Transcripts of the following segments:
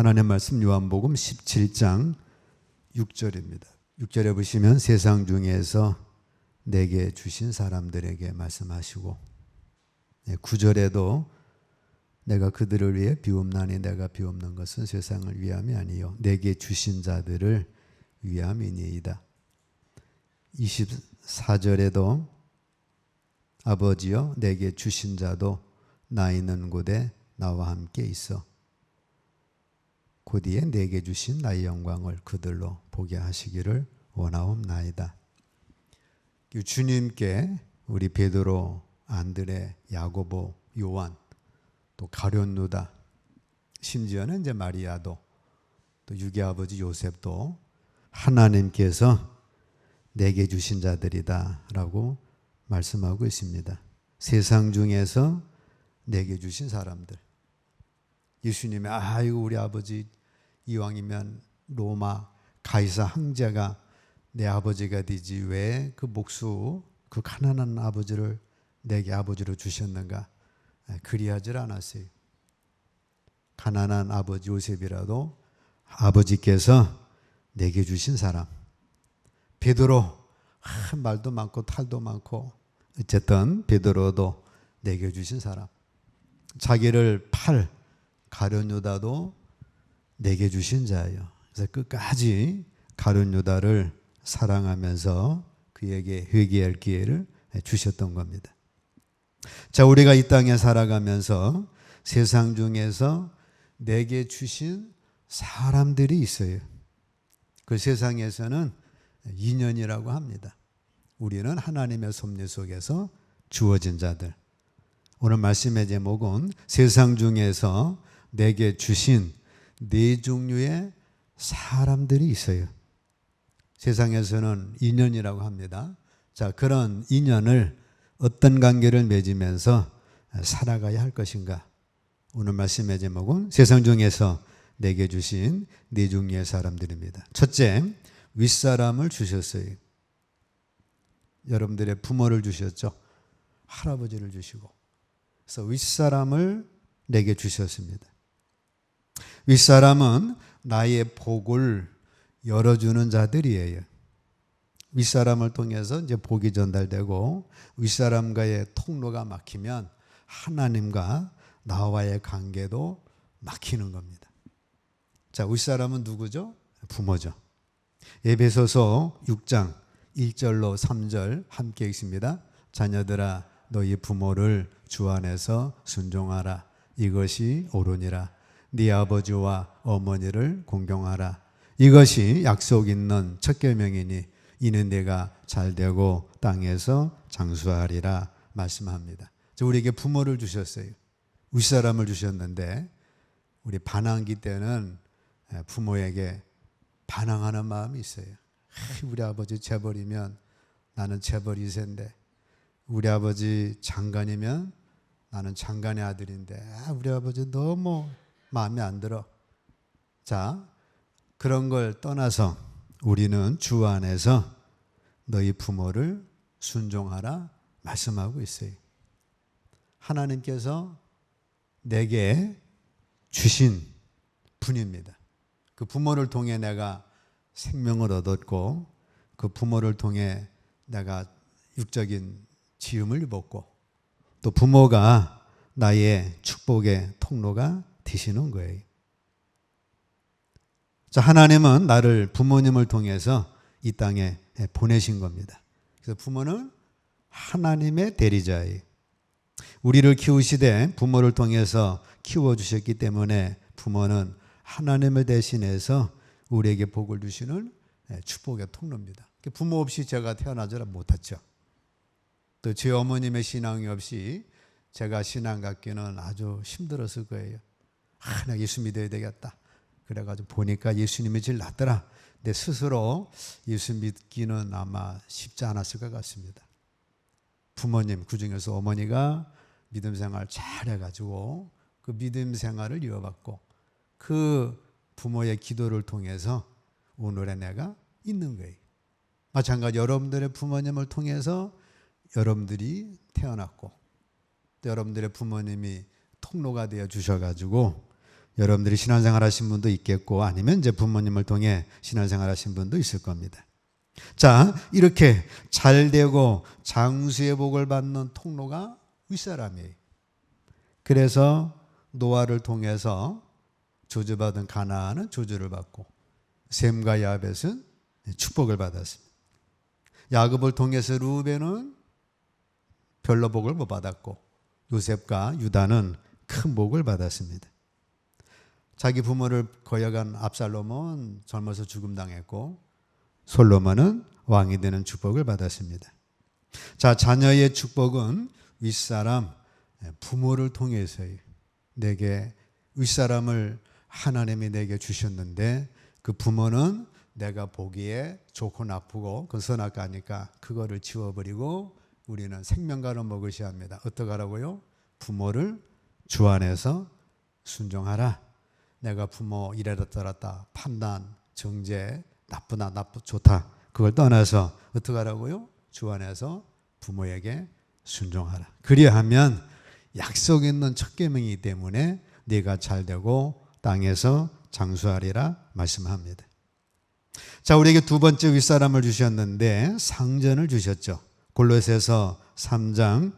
하나님 말씀 요한복음 17장 6절입니다. 6절에 보시면 세상 중에서 내게 주신 사람들에게 말씀하시고 9절에도 내가 그들을 위해 비옵나니 내가 비옵는 것은 세상을 위함이 아니요 내게 주신 자들을 위함이니이다. 24절에도 아버지여 내게 주신 자도 나 있는 곳에 나와 함께 있어 곧이에 내게 주신 나의 영광을 그들로 보게 하시기를 원하옵나이다. 주님께 우리 베드로, 안드레, 야고보, 요한, 또 가룟 누다, 심지어는 이제 마리아도 또 유기 아버지 요셉도 하나님께서 내게 주신 자들이다라고 말씀하고 있습니다. 세상 중에서 내게 주신 사람들. 예수님이 아이고 우리 아버지 이왕이면 로마 가이사 황제가 내 아버지가 되지 왜 그 목수 그 가난한 아버지를 내게 아버지로 주셨는가? 그리하질 않았어요. 가난한 아버지 요셉이라도 아버지께서 내게 주신 사람. 베드로 아, 말도 많고 탈도 많고 어쨌든 베드로도 내게 주신 사람. 자기를 팔 가룟 유다도 내게 주신 자예요. 그래서 끝까지 가룟 유다를 사랑하면서 그에게 회개할 기회를 주셨던 겁니다. 자, 우리가 이 땅에 살아가면서 세상 중에서 내게 주신 사람들이 있어요. 그 세상에서는 인연이라고 합니다. 우리는 하나님의 섭리 속에서 주어진 자들. 오늘 말씀의 제목은 세상 중에서 내게 주신 네 종류의 사람들이 있어요. 세상에서는 인연이라고 합니다. 자, 그런 인연을 어떤 관계를 맺으면서 살아가야 할 것인가? 오늘 말씀의 제목은 세상 중에서 내게 주신 네 종류의 사람들입니다. 첫째, 윗사람을 주셨어요. 여러분들의 부모를 주셨죠. 할아버지를 주시고. 그래서 윗사람을 내게 주셨습니다. 윗사람은 나의 복을 열어주는 자들이에요. 윗사람을 통해서 이제 복이 전달되고 윗사람과의 통로가 막히면 하나님과 나와의 관계도 막히는 겁니다. 자, 윗사람은 누구죠? 부모죠. 예배소서 6장 1절로 3절 함께 있습니다. 자녀들아 너희 부모를 주 안에서 순종하라. 이것이 옳으니라. 네 아버지와 어머니를 공경하라. 이것이 약속 있는 첫 계명이니 이는 내가 잘 되고 땅에서 장수하리라 말씀합니다. 우리에게 부모를 주셨어요. 윗사람을 주셨는데 우리 반항기 때는 부모에게 반항하는 마음이 있어요. 우리 아버지 재벌이면 나는 재벌 이세인데 우리 아버지 장관이면 나는 장관의 아들인데 우리 아버지 너무 마음에 안 들어. 자, 그런 걸 떠나서 우리는 주 안에서 너희 부모를 순종하라 말씀하고 있어요. 하나님께서 내게 주신 분입니다. 그 부모를 통해 내가 생명을 얻었고 그 부모를 통해 내가 육적인 지음을 입었고 또 부모가 나의 축복의 통로가 되시는 거예요. 자, 하나님은 나를 부모님을 통해서 이 땅에 보내신 겁니다. 그래서 부모는 하나님의 대리자예요. 우리를 키우시되 부모를 통해서 키워주셨기 때문에 부모는 하나님을 대신해서 우리에게 복을 주시는 축복의 통로입니다. 부모 없이 제가 태어나지 못했죠. 또 제 어머님의 신앙이 없이 제가 신앙 갖기는 아주 힘들었을 거예요. 아, 나 예수 믿어야 되겠다. 그래가지고 보니까 예수님이 제일 낫더라. 내 스스로 예수 믿기는 아마 쉽지 않았을 것 같습니다. 부모님, 그 중에서 어머니가 믿음 생활 잘 해가지고 그 믿음 생활을 이어받고 그 부모의 기도를 통해서 오늘의 내가 있는 거예요. 마찬가지 여러분들의 부모님을 통해서 여러분들이 태어났고 또 여러분들의 부모님이 통로가 되어 주셔가지고 여러분들이 신앙생활 하신 분도 있겠고 아니면 이제 부모님을 통해 신앙생활 하신 분도 있을 겁니다. 자, 이렇게 잘 되고 장수의 복을 받는 통로가 윗사람이에요. 그래서 노아를 통해서 조주받은 가나안은 조주를 받고 셈과 야벳은 축복을 받았습니다. 야곱을 통해서 루벤은 별로 복을 못 받았고 요셉과 유다는 큰 복을 받았습니다. 자기 부모를 거역한 압살롬은 젊어서 죽음 당했고 솔로몬은 왕이 되는 축복을 받았습니다. 자, 자녀의 축복은 윗사람 부모를 통해서요. 내게 윗사람을 하나님이 내게 주셨는데 그 부모는 내가 보기에 좋고 나쁘고 그 선악과니까 그거를 지워버리고 우리는 생명가로 먹으셔야 합니다. 어떡하라고요? 부모를 주 안에서 순종하라. 내가 부모 이래라 떠났다 판단, 정죄, 나쁘다, 나쁘 좋다. 그걸 떠나서 어떡하라고요? 주 안에서 부모에게 순종하라. 그리하면 약속 있는 첫 계명이기 때문에 네가 잘 되고 땅에서 장수하리라 말씀합니다. 자, 우리에게 두 번째 윗사람을 주셨는데 상전을 주셨죠. 골로새서 3장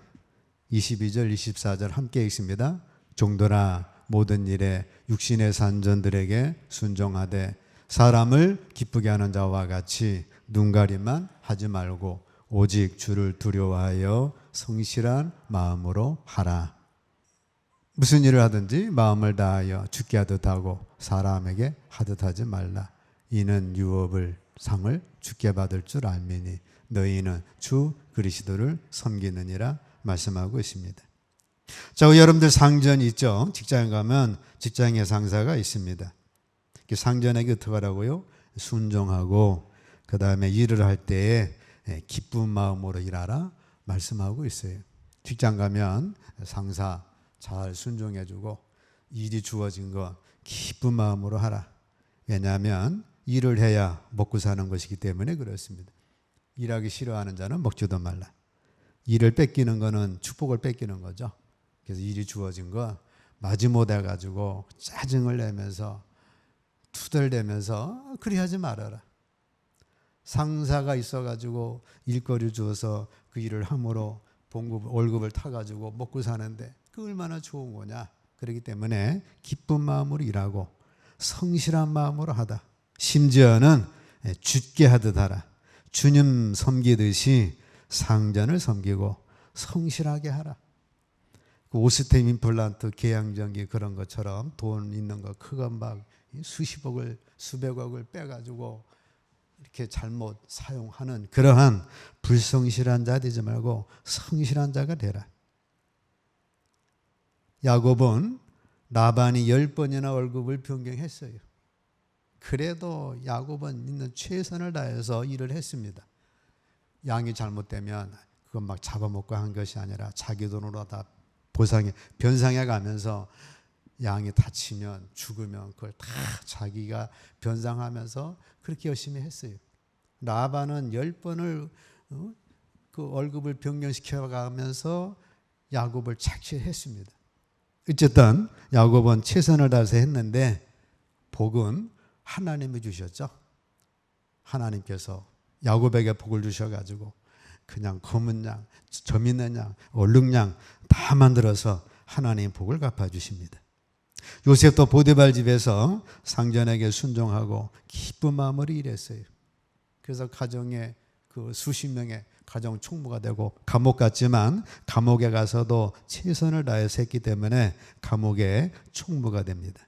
22절 24절 함께 읽습니다. 종도라 모든 일에 육신의 산전들에게 순종하되 사람을 기쁘게 하는 자와 같이 눈가림만 하지 말고 오직 주를 두려워하여 성실한 마음으로 하라. 무슨 일을 하든지 마음을 다하여 죽게 하듯 하고 사람에게 하듯 하지 말라. 이는 유업을 상을 죽게 받을 줄 알미니 너희는 주 그리스도를 섬기느니라 말씀하고 있습니다. 자, 여러분들 상전이 있죠. 직장에 가면 직장의 상사가 있습니다. 그 상전에게 어떻게 하라고요? 순종하고 그 다음에 일을 할 때에 기쁜 마음으로 일하라 말씀하고 있어요. 직장 가면 상사 잘 순종해주고 일이 주어진 거 기쁜 마음으로 하라. 왜냐하면 일을 해야 먹고 사는 것이기 때문에 그렇습니다. 일하기 싫어하는 자는 먹지도 말라. 일을 뺏기는 거는 축복을 뺏기는 거죠. 그래서 일이 주어진 거 마지못해 가지고 짜증을 내면서 투덜대면서 그리 하지 말아라. 상사가 있어 가지고 일거리 주어서 그 일을 함으로 봉급 월급을 타 가지고 먹고 사는데 그 얼마나 좋은 거냐. 그렇기 때문에 기쁜 마음으로 일하고 성실한 마음으로 하다. 심지어는 죽게 하듯 하라. 주님 섬기듯이 상전을 섬기고 성실하게 하라. 그 오스템 임플란트 계양전기 그런 것처럼 돈 있는 거 크거 막 수십억을 수백억을 빼가지고 이렇게 잘못 사용하는 그러한 불성실한 자 되지 말고 성실한 자가 되라. 야곱은 나반이 열 번이나 월급을 변경했어요. 그래도 야곱은 있는 최선을 다해서 일을 했습니다. 양이 잘못되면 그건 막 잡아먹고 한 것이 아니라 자기 돈으로 다 보상해 변상해 가면서 양이 다치면 죽으면 그걸 다 자기가 변상하면서 그렇게 열심히 했어요. 라반은 열 번을 어? 그 월급을 변경시켜 가면서 야곱을 착취했습니다. 어쨌든 야곱은 최선을 다해서 했는데 복은 하나님이 주셨죠. 하나님께서 야곱에게 복을 주셔가지고 그냥 검은 양, 점 있는 양, 얼룩 양 다 만들어서 하나님 복을 갚아주십니다. 요셉도 보디발 집에서 상전에게 순종하고 기쁜 마음으로 일했어요. 그래서 가정에 그 수십 명의 가정 총무가 되고 감옥 갔지만 감옥에 가서도 최선을 다해서 했기 때문에 감옥의 총무가 됩니다.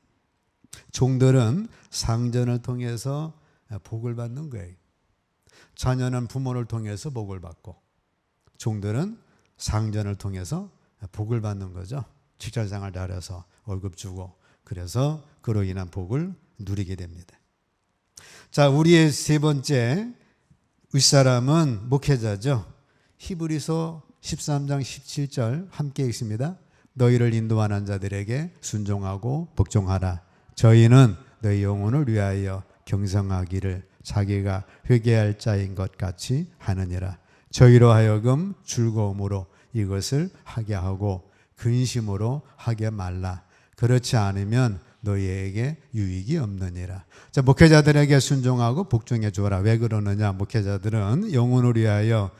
종들은 상전을 통해서 복을 받는 거예요. 자녀는 부모를 통해서 복을 받고 종들은 상전을 통해서 복을 받는 거죠. 직장 생활 잘해서 월급 주고 그래서 그로 인한 복을 누리게 됩니다. 자, 우리의 세 번째 윗사람은 목회자죠. 히브리서 13장 17절 함께 읽습니다. 너희를 인도하는 자들에게 순종하고 복종하라. 저희는 너희 영혼을 위하여 경성하기를 자기가 회개할 자인 것 같이 하느니라. 저희로 하여금 즐거움으로 이것을 하게 하고 근심으로 하게 말라. 그렇지 않으면 너희에게 유익이 없느니라. 자, 목회자들에게 순종하고 복종해 주어라. 왜 그러느냐? 목회자들은 영혼을 위하여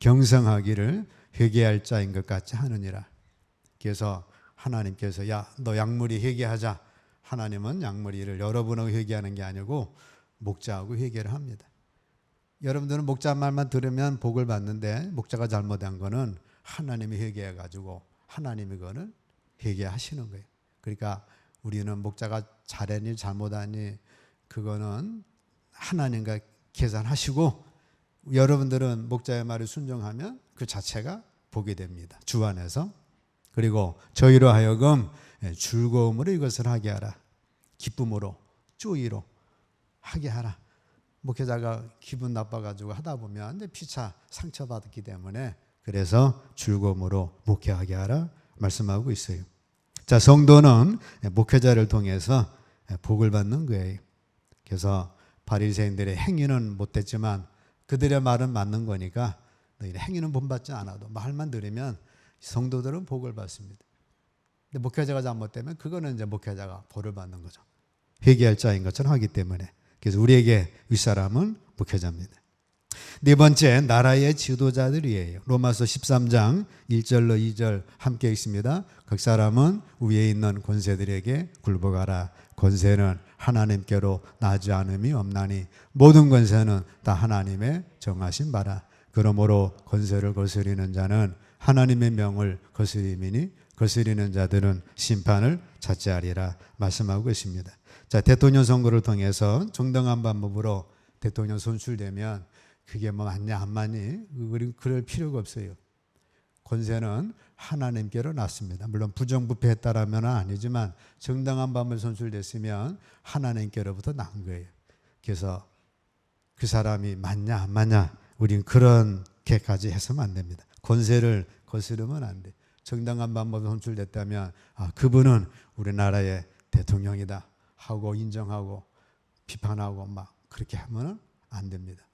경성하기를 회개할 자인 것 같이 하느니라. 그래서 하나님께서 야, 너 약물이 회개하자. 하나님은 약물이를 여러분하고 회개하는 게 아니고 목자하고 회개를 합니다. 여러분들은 목자 말만 들으면 복을 받는데 목자가 잘못한 거는 하나님이 회개해 가지고 하나님이 그거는 회개하시는 거예요. 그러니까 우리는 목자가 잘했니 잘못하니 그거는 하나님과 계산하시고 여러분들은 목자의 말을 순종하면 그 자체가 복이 됩니다. 주 안에서 그리고 저희로 하여금 즐거움으로 이것을 하게 하라. 기쁨으로 쪼이로 하게 하라. 목회자가 기분 나빠가지고 하다 보면 내 피차 상처받았기 때문에 그래서 즐거움으로 목회하게 하라 말씀하고 있어요. 자, 성도는 목회자를 통해서 복을 받는 거예요. 그래서 바리새인들의 행위는 못했지만 그들의 말은 맞는 거니까 행위는 본받지 않아도 말만 들으면 성도들은 복을 받습니다. 근데 목회자가 잘못되면 그거는 이제 목회자가 벌을 받는 거죠. 회개할 자인 것처럼 하기 때문에 그래서 우리에게 윗사람은 목회자입니다. 네 번째 나라의 지도자들이에요. 로마서 13장 1절로 2절 함께 있습니다. 각 사람은 위에 있는 권세들에게 굴복하라. 권세는 하나님께로 나지 않음이 없나니 모든 권세는 다 하나님의 정하신 바라. 그러므로 권세를 거스리는 자는 하나님의 명을 거스림이니 거스리는 자들은 심판을 자제하리라 말씀하고 있습니다. 자, 대통령 선거를 통해서 정당한 방법으로 대통령 선출되면 그게 뭐 맞냐 안 맞니 그럴 필요가 없어요. 권세는 하나님께로 났습니다. 물론 부정부패했다라면 아니지만 정당한 밤을 선출됐으면 하나님께로부터 난 거예요. 그래서 그 사람이 맞냐 안 맞냐 우린 그런 게까지 해서는 안 됩니다. 권세를 거스르면 안 돼. 정당한 방법에 선출됐다면 아 그분은 우리나라의 대통령이다 하고 인정하고 비판하고 막 그렇게 하면은 안 됩니다.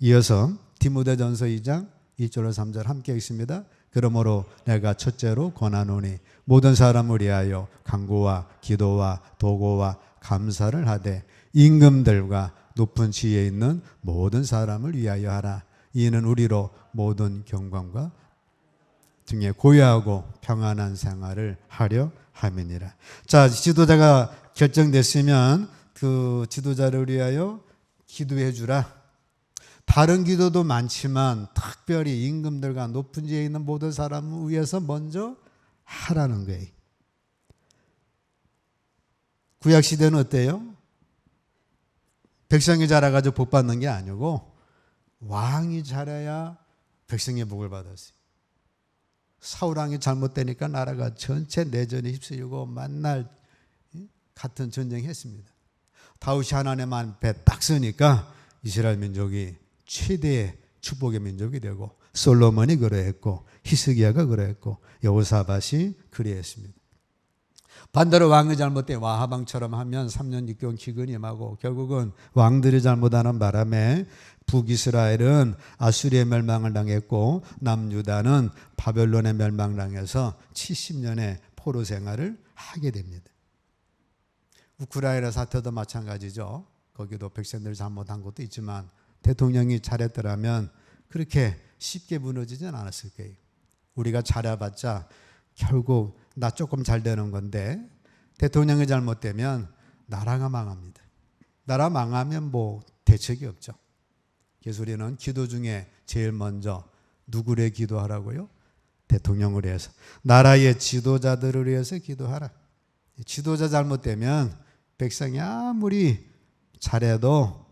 이어서 디모데전서 2장 1절로 3절 함께 있습니다. 그러므로 내가 첫째로 권하노니 모든 사람을 위하여 간구와 기도와 도고와 감사를 하되 임금들과 높은 지에 있는 모든 사람을 위하여 하라. 이는 우리로 모든 경광과 등에 고요하고 평안한 생활을 하려 함이니라. 자, 지도자가 결정됐으면 그 지도자를 위하여 기도해 주라. 다른 기도도 많지만 특별히 임금들과 높은 지에 있는 모든 사람을 위해서 먼저 하라는 거예요. 구약 시대는 어때요? 백성이 자라가지고 복 받는 게 아니고 왕이 잘해야 백성의 복을 받았어요. 사울 왕이 잘못되니까 나라가 전체 내전에 휩쓸리고 만날 같은 전쟁했습니다. 다윗이 하나님 앞에 딱 서니까 이스라엘 민족이 최대의 축복의 민족이 되고 솔로몬이 그러했고 히스기야가 그러했고 여호사밧이 그리했습니다. 반대로 왕이 잘못돼 와하방처럼 하면 3년 6개월 기근이 임하고 결국은 왕들이 잘못하는 바람에 북이스라엘은 아수리의 멸망을 당했고 남유다는 바벨론의 멸망 당해서 70년의 포로 생활을 하게 됩니다. 우크라이나 사태도 마찬가지죠. 거기도 백성들 잘못한 것도 있지만 대통령이 잘했더라면 그렇게 쉽게 무너지진 않았을 거예요. 우리가 잘해봤자 결국 나 조금 잘 되는 건데 대통령이 잘못되면 나라가 망합니다. 나라 망하면 뭐 대책이 없죠. 그래서 우리는 기도 중에 제일 먼저 누구를 기도하라고요? 대통령을 위해서. 나라의 지도자들을 위해서 기도하라. 지도자 잘못되면 백성이 아무리 잘해도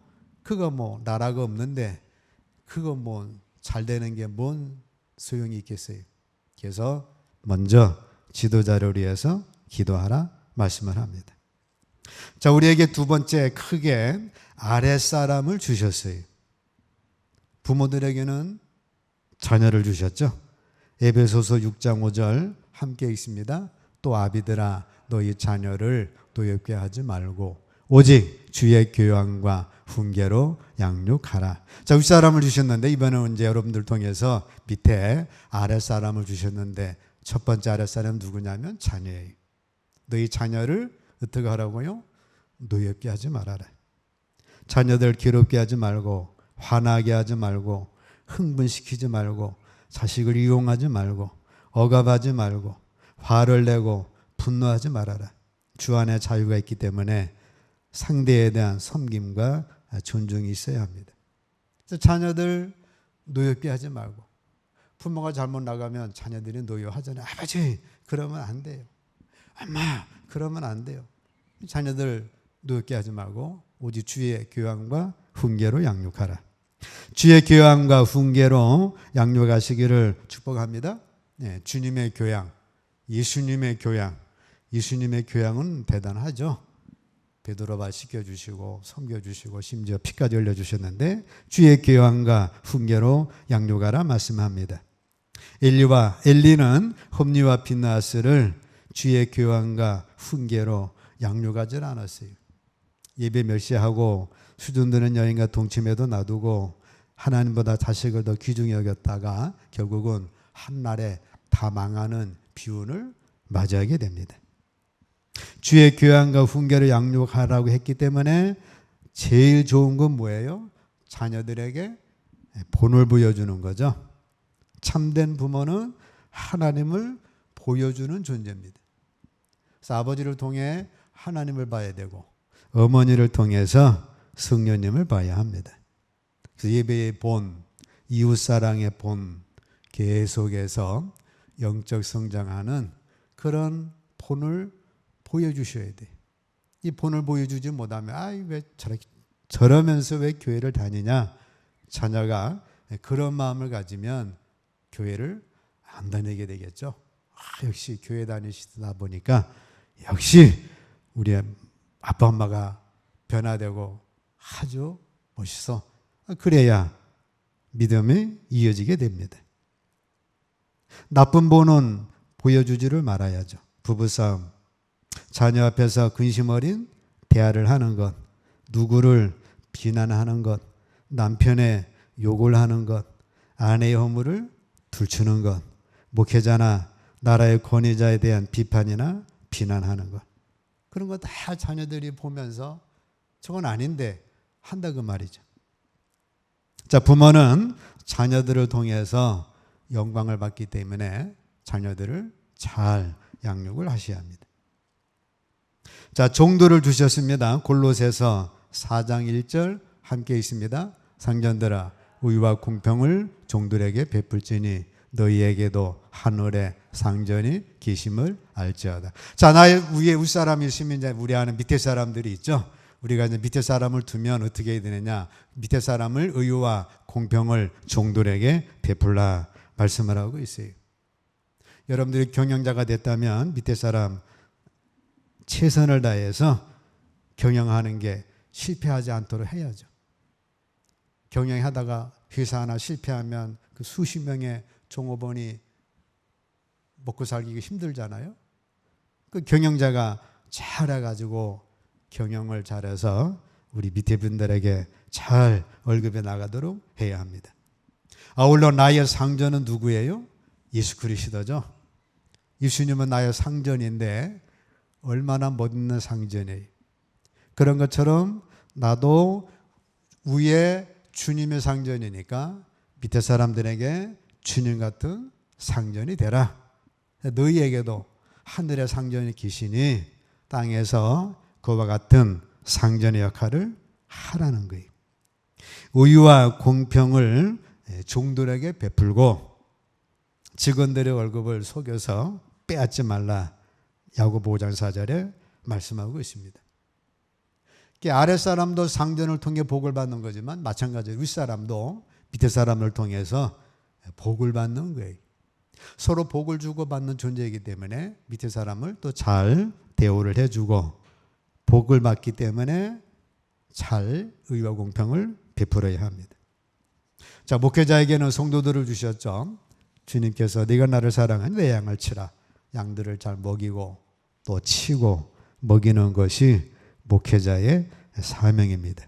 그거 뭐 나라가 없는데 그거 뭐 잘 되는 게 뭔 소용이 있겠어요. 그래서 먼저 지도자를 위해서 기도하라 말씀을 합니다. 자, 우리에게 두 번째 크게 아랫사람을 주셨어요. 부모들에게는 자녀를 주셨죠. 에베소서 6장 5절 함께 있습니다. 또 아비들아 너희 자녀를 노엽게 하지 말고 오직 주의 교양과 훈계로 양육하라. 자, 윗사람을 주셨는데 이번에는 이제 여러분들 통해서 밑에 아랫사람을 주셨는데 첫 번째 아랫사람 누구냐면 자녀예요. 너희 자녀를 어떻게 하라고요? 노엽게 하지 말아라. 자녀들 괴롭게 하지 말고 화나게 하지 말고 흥분시키지 말고 자식을 이용하지 말고 억압하지 말고 화를 내고 분노하지 말아라. 주 안에 자유가 있기 때문에 상대에 대한 섬김과 존중이 있어야 합니다. 그래서 자녀들 노엽게 하지 말고 부모가 잘못 나가면 자녀들이 노여하잖아요. 아버지 그러면 안 돼요. 엄마 그러면 안 돼요. 자녀들 노엽게 하지 말고 오직 주의 교양과 훈계로 양육하라. 주의 교양과 훈계로 양육하시기를 축복합니다. 네, 주님의 교양, 예수님의 교양, 예수님의 교양은 대단하죠. 베드로바 시켜주시고 섬겨주시고 심지어 피까지 흘려주셨는데 주의 교양과 훈계로 양육하라 말씀합니다. 엘리와 엘리는 홈리와 비나스를 주의 교양과 훈계로 양육하지 않았어요. 예배 멸시하고 수준 드는 여인과 동침에도 놔두고 하나님보다 자식을 더 귀중히 여겼다가 결국은 한날에 다 망하는 비운을 맞이하게 됩니다. 주의 교양과 훈계를 양육하라고 했기 때문에 제일 좋은 건 뭐예요? 자녀들에게 본을 보여주는 거죠. 참된 부모는 하나님을 보여주는 존재입니다. 그래서 아버지를 통해 하나님을 봐야 되고 어머니를 통해서 성령님을 봐야 합니다. 그래서 예배의 본, 이웃 사랑의 본 계속해서 영적 성장하는 그런 본을 보여주셔야 돼. 이 본을 보여주지 못하면 아이 왜 저렇게 저러면서 왜 교회를 다니냐? 자녀가 그런 마음을 가지면 교회를 안 다니게 되겠죠. 아, 역시 교회 다니시다 보니까 역시 우리 아빠 엄마가 변화되고 아주 멋있어. 그래야 믿음이 이어지게 됩니다. 나쁜 본은 보여주지를 말아야죠. 부부싸움, 자녀 앞에서 근심 어린 대화를 하는 것, 누구를 비난하는 것, 남편의 욕을 하는 것, 아내의 허물을 들추는 것, 목회자나 나라의 권위자에 대한 비판이나 비난하는 것. 그런 거 다 자녀들이 보면서 저건 아닌데 한다 그 말이죠. 자, 부모는 자녀들을 통해서 영광을 받기 때문에 자녀들을 잘 양육을 하셔야 합니다. 자, 종도를 두셨습니다. 골로새서 4장 1절 함께 있습니다. 상전들아 의와 공평을 종들에게 베풀지니 너희에게도 하늘의 상전이 계심을 알지어다. 자, 나의 위에 윗사람이 있으면 이제 우리 안에 밑에 사람들이 있죠. 우리가 이제 밑에 사람을 두면 어떻게 해야 되느냐? 밑에 사람을 의와 공평을 종들에게 베풀라 말씀을 하고 있어요. 여러분들이 경영자가 됐다면 밑에 사람 최선을 다해서 경영하는 게 실패하지 않도록 해야죠. 경영하다가 회사 하나 실패하면 그 수십 명의 종업원이 먹고 살기가 힘들잖아요. 그 경영자가 잘해가지고 경영을 잘해서 우리 밑에 분들에게 잘 월급에 나가도록 해야 합니다. 아울러 나의 상전은 누구예요? 예수 그리스도죠. 예수님은 나의 상전인데 얼마나 멋있는 상전이에요. 그런 것처럼 나도 위에 주님의 상전이니까 밑에 사람들에게 주님 같은 상전이 되라. 너희에게도 하늘의 상전이 계시니 땅에서 그와 같은 상전의 역할을 하라는 거예요. 우유와 공평을 종들에게 베풀고 직원들의 월급을 속여서 빼앗지 말라. 야고보 5장 4절에 말씀하고 있습니다. 아랫사람도 상전을 통해 복을 받는 거지만 마찬가지로 윗사람도 밑에 사람을 통해서 복을 받는 거예요. 서로 복을 주고 받는 존재이기 때문에 밑에 사람을 또 잘 대우를 해주고 복을 받기 때문에 잘 의와 공평을 베풀어야 합니다. 자 목회자에게는 성도들을 주셨죠. 주님께서 네가 나를 사랑한 내 양을 치라. 양들을 잘 먹이고 또 치고 먹이는 것이 목회자의 사명입니다.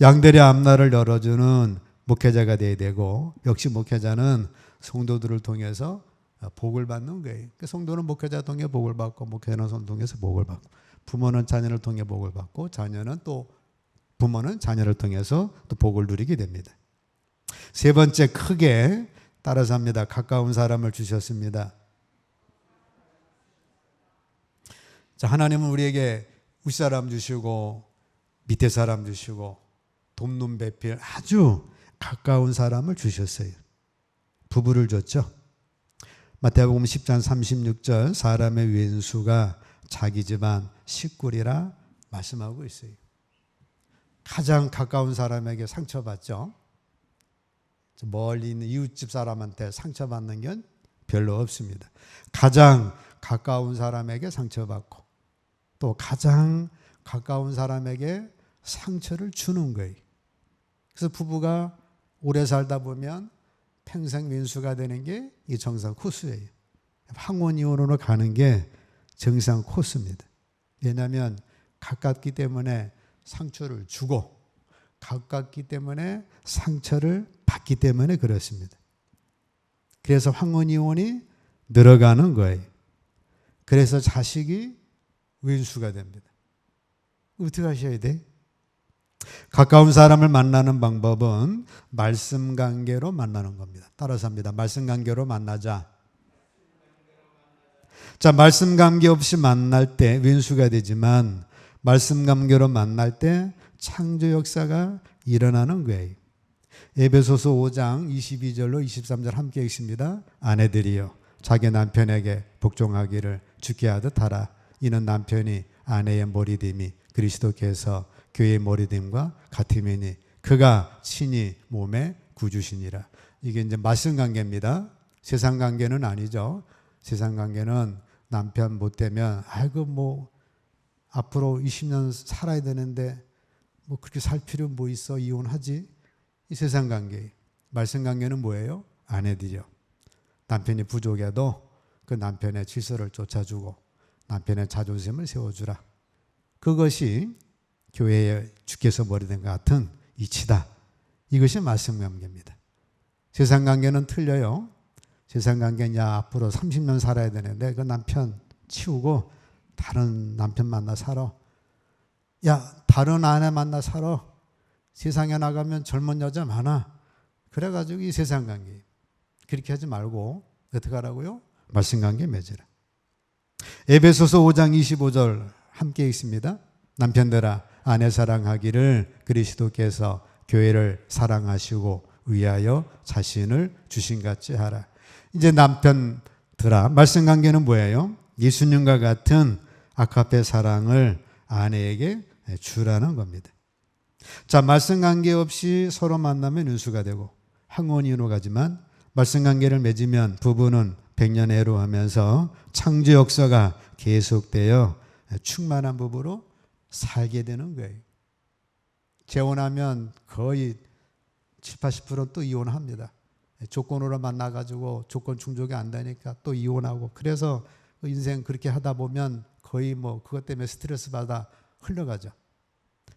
양들의 앞날을 열어주는 목회자가 되어야 되고 역시 목회자는 성도들을 통해서 복을 받는 거예요. 그 성도는 목회자 통해 복을 받고 목회자는 성도 통해서 복을 받고 부모는 자녀를 통해 복을 받고 자녀는 또 부모는 자녀를 통해서 또 복을 누리게 됩니다. 세 번째 크게 따라서 합니다. 가까운 사람을 주셨습니다. 자, 하나님은 우리에게 윗사람 주시고 밑에 사람 주시고 돕는 배필 아주 가까운 사람을 주셨어요. 부부를 줬죠. 마태복음 10장 36절 사람의 왼수가 자기 집안 식구리라 말씀하고 있어요. 가장 가까운 사람에게 상처받죠. 멀리 있는 이웃집 사람한테 상처받는 건 별로 없습니다. 가장 가까운 사람에게 상처받고 또 가장 가까운 사람에게 상처를 주는 거예요. 그래서 부부가 오래 살다 보면 평생 민수가 되는 게 이 정상 코스예요. 황혼 이혼으로 가는 게 정상 코스입니다. 왜냐하면 가깝기 때문에 상처를 주고 가깝기 때문에 상처를 받기 때문에 그렇습니다. 그래서 황혼 이혼이 늘어가는 거예요. 그래서 자식이 왼수가 됩니다. 어떻게 하셔야 돼? 가까운 사람을 만나는 방법은 말씀 관계로 만나는 겁니다. 따라서 합니다. 말씀 관계로 만나자. 자, 말씀 관계 없이 만날 때 왼수가 되지만 말씀 관계로 만날 때 창조 역사가 일어나는 거예요. 에베소서 5장 22절로 23절 함께 읽습니다. 아내들이여 자기 남편에게 복종하기를 주께 하듯 하라. 이는 남편이 아내의 머리됨이 그리스도께서 교회의 머리됨과 같음이니 그가 친히 몸의 구주시니라. 이게 이제 말씀 관계입니다. 세상 관계는 아니죠. 세상 관계는 남편 못 되면 아이고 뭐 앞으로 20년 살아야 되는데 뭐 그렇게 살 필요 뭐 있어 이혼하지 이 세상 관계 말씀 관계는 뭐예요 아내들이요 남편이 부족해도 그 남편의 질서를 쫓아주고 남편의 자존심을 세워주라 그것이 교회에 주께서 머리된 것 같은 이치다 이것이 말씀 관계입니다 세상 관계는 틀려요 세상 관계는 야 앞으로 30년 살아야 되는데 그 남편 치우고 다른 남편 만나 살아. 야, 다른 아내 만나 살아. 세상에 나가면 젊은 여자 많아. 그래가지고 이 세상 관계. 그렇게 하지 말고, 어떻게 하라고요? 말씀 관계 맺으라. 에베소서 5장 25절 함께 읽습니다. 남편들아, 아내 사랑하기를 그리스도께서 교회를 사랑하시고 위하여 자신을 주신 같이 하라. 이제 남편들아, 말씀 관계는 뭐예요? 예수님과 같은 아카페 사랑을 아내에게 주라는 겁니다. 자, 말씀 관계 없이 서로 만나면 은수가 되고 항원이로 가지만 말씀 관계를 맺으면 부부는 백년애로 하면서 창조 역사가 계속되어 충만한 부부로 살게 되는 거예요. 재혼하면 거의 7, 80%또 이혼합니다. 조건으로 만나가지고 조건 충족이 안 되니까 또 이혼하고 그래서 인생 그렇게 하다 보면 거의 뭐 그것 때문에 스트레스 받아 흘러가죠.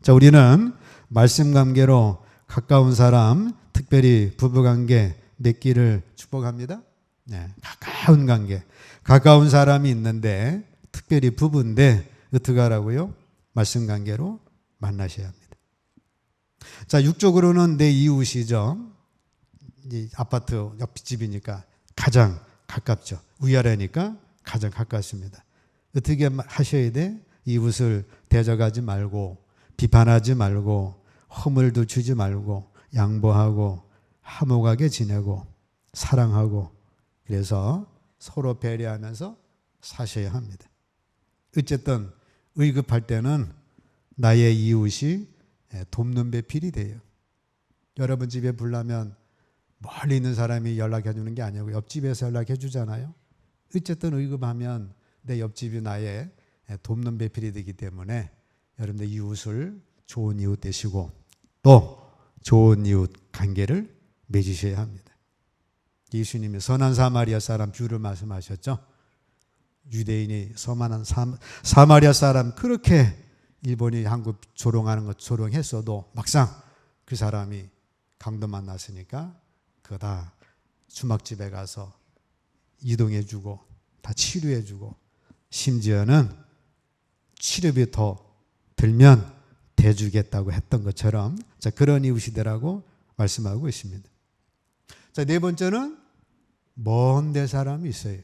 자, 우리는 말씀 관계로 가까운 사람, 특별히 부부 관계 맺기를 축복합니다. 네, 가까운 관계. 가까운 사람이 있는데 특별히 부부인데 어떻게 하라고요? 말씀 관계로 만나셔야 합니다. 자, 육적으로는 내 이웃이죠. 이 아파트 옆집이니까 가장 가깝죠. 위아래니까 가장 가깝습니다. 어떻게 하셔야 돼? 이웃을 대적하지 말고 비판하지 말고 허물 도 주지 말고 양보하고 화목하게 지내고 사랑하고 그래서 서로 배려하면서 사셔야 합니다. 어쨌든 의급할 때는 나의 이웃이 돕는 배필이 돼요. 여러분 집에 불나면 멀리 있는 사람이 연락해 주는 게 아니고 옆집에서 연락해 주잖아요. 어쨌든 의급하면 내 옆집이 나의 돕는 배필이 되기 때문에 여러분들 이웃을 좋은 이웃 되시고 또 좋은 이웃 관계를 맺으셔야 합니다. 예수님이 선한 사마리아 사람 뷰를 말씀하셨죠. 유대인이 서만한 사마리아 사람 그렇게 일본이 한국 조롱하는 것 조롱했어도 막상 그 사람이 강도 만났으니까 그거 다 주막집에 가서 이동해주고 다 치료해주고 심지어는 치료비 더 들면 대주겠다고 했던 것처럼 자 그런 이웃이더라고 말씀하고 있습니다. 자 네 번째는 먼 데 사람이 있어요.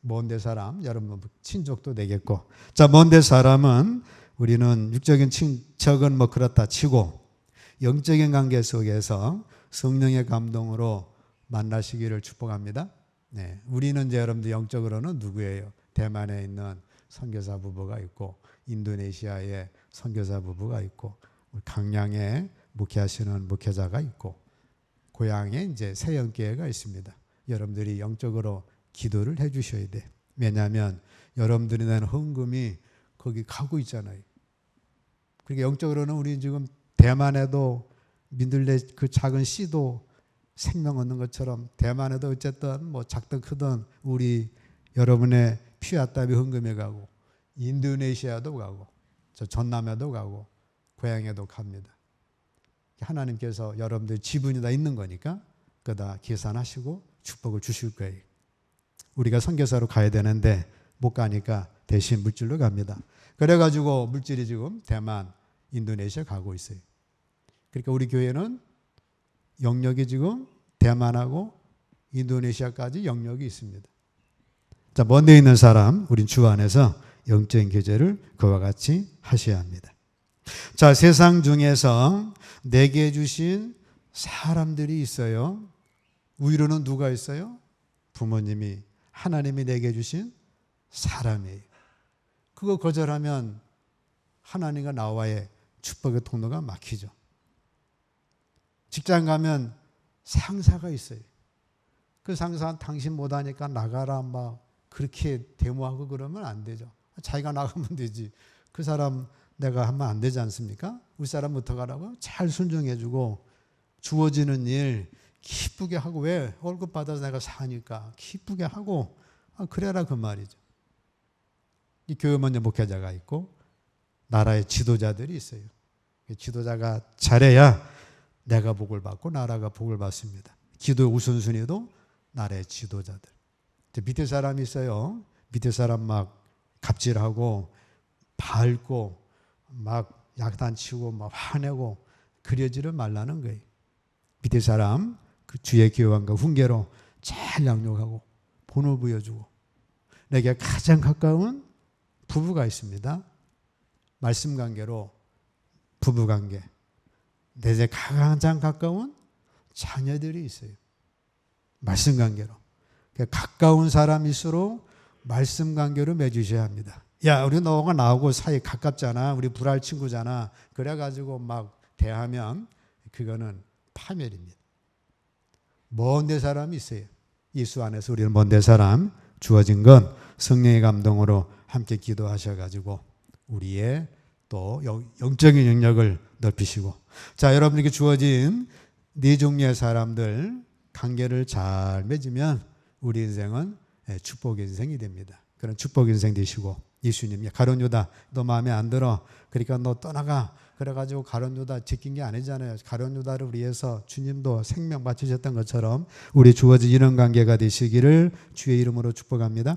먼 데 사람 여러분 친족도 되겠고 자 먼 데 사람은 우리는 육적인 친척은 뭐 그렇다 치고 영적인 관계 속에서 성령의 감동으로 만나시기를 축복합니다. 네, 우리는 이제 여러분들 영적으로는 누구예요? 대만에 있는 선교사 부부가 있고 인도네시아에 선교사 부부가 있고 강양에 목회하시는 목회자가 있고 고향에 이제 세영교회가 있습니다. 여러분들이 영적으로 기도를 해 주셔야 돼. 왜냐하면 여러분들이 내는 헌금이 거기 가고 있잖아요. 그러니까 영적으로는 우리 지금 대만에도 민들레 그 작은 씨도 생명 얻는 것처럼 대만에도 어쨌든 뭐 작든 크든 우리 여러분의 피아땀이 헌금해 가고 인도네시아도 가고 저 전남에도 가고 고향에도 갑니다. 하나님께서 여러분들 지분이 다 있는 거니까 그다 계산하시고 축복을 주실 거예요. 우리가 선교사로 가야 되는데 못 가니까 대신 물질로 갑니다. 그래가지고 물질이 지금 대만, 인도네시아 가고 있어요. 그러니까 우리 교회는 영역이 지금 대만하고 인도네시아까지 영역이 있습니다. 자, 먼데 있는 사람, 우린 주 안에서 영적인 교제를 그와 같이 하셔야 합니다. 자, 세상 중에서 내게 주신 사람들이 있어요. 위로는 누가 있어요? 부모님이 하나님이 내게 주신 사람이에요. 그거 거절하면 하나님과 나와의 축복의 통로가 막히죠. 직장 가면 상사가 있어요. 그 상사 당신 못하니까 나가라 막 그렇게 데모하고 그러면 안 되죠. 자기가 나가면 되지. 그 사람 내가 하면 안 되지 않습니까? 우리 사람 부터 가라고 잘 순종해주고 주어지는 일 기쁘게 하고 왜 월급 받아서 내가 사니까 기쁘게 하고 아, 그래라 그 말이죠. 이 교회 먼저 목회자가 있고 나라의 지도자들이 있어요. 지도자가 잘해야 내가 복을 받고 나라가 복을 받습니다. 기도 우선순위도 나라의 지도자들. 밑에 사람이 있어요. 밑에 사람 막 갑질하고 밟고 막 약단치고 막 화내고 그려지를 말라는 거예요. 밑에 사람 그 주의 교환과 훈계로 잘 양육하고 본을 부여주고 내게 가장 가까운 부부가 있습니다. 말씀 관계로 부부 관계. 내게 가장 가까운 자녀들이 있어요. 말씀 관계로. 그러니까 가까운 사람일수록 말씀 관계로 맺으셔야 합니다. 야, 우리 너가 나오고 사이 가깝잖아. 우리 불알 친구잖아. 그래가지고 막 대하면 그거는 파멸입니다. 먼 데 사람이 있어요. 예수 안에서 우리는 먼 데 사람 주어진 건 성령의 감동으로 함께 기도하셔가지고 우리의 또 영적인 영역을 넓히시고 자 여러분에게 주어진 네 종류의 사람들 관계를 잘 맺으면 우리 인생은 예, 축복 인생이 됩니다. 그런 축복 인생 되시고 예수님 가론 유다 너 마음에 안 들어 그러니까 너 떠나가 그래가지고 가론 유다 지킨 게 아니잖아요. 가론 유다를 위해서 주님도 생명 바치셨던 것처럼 우리 주어진 이런 관계가 되시기를 주의 이름으로 축복합니다.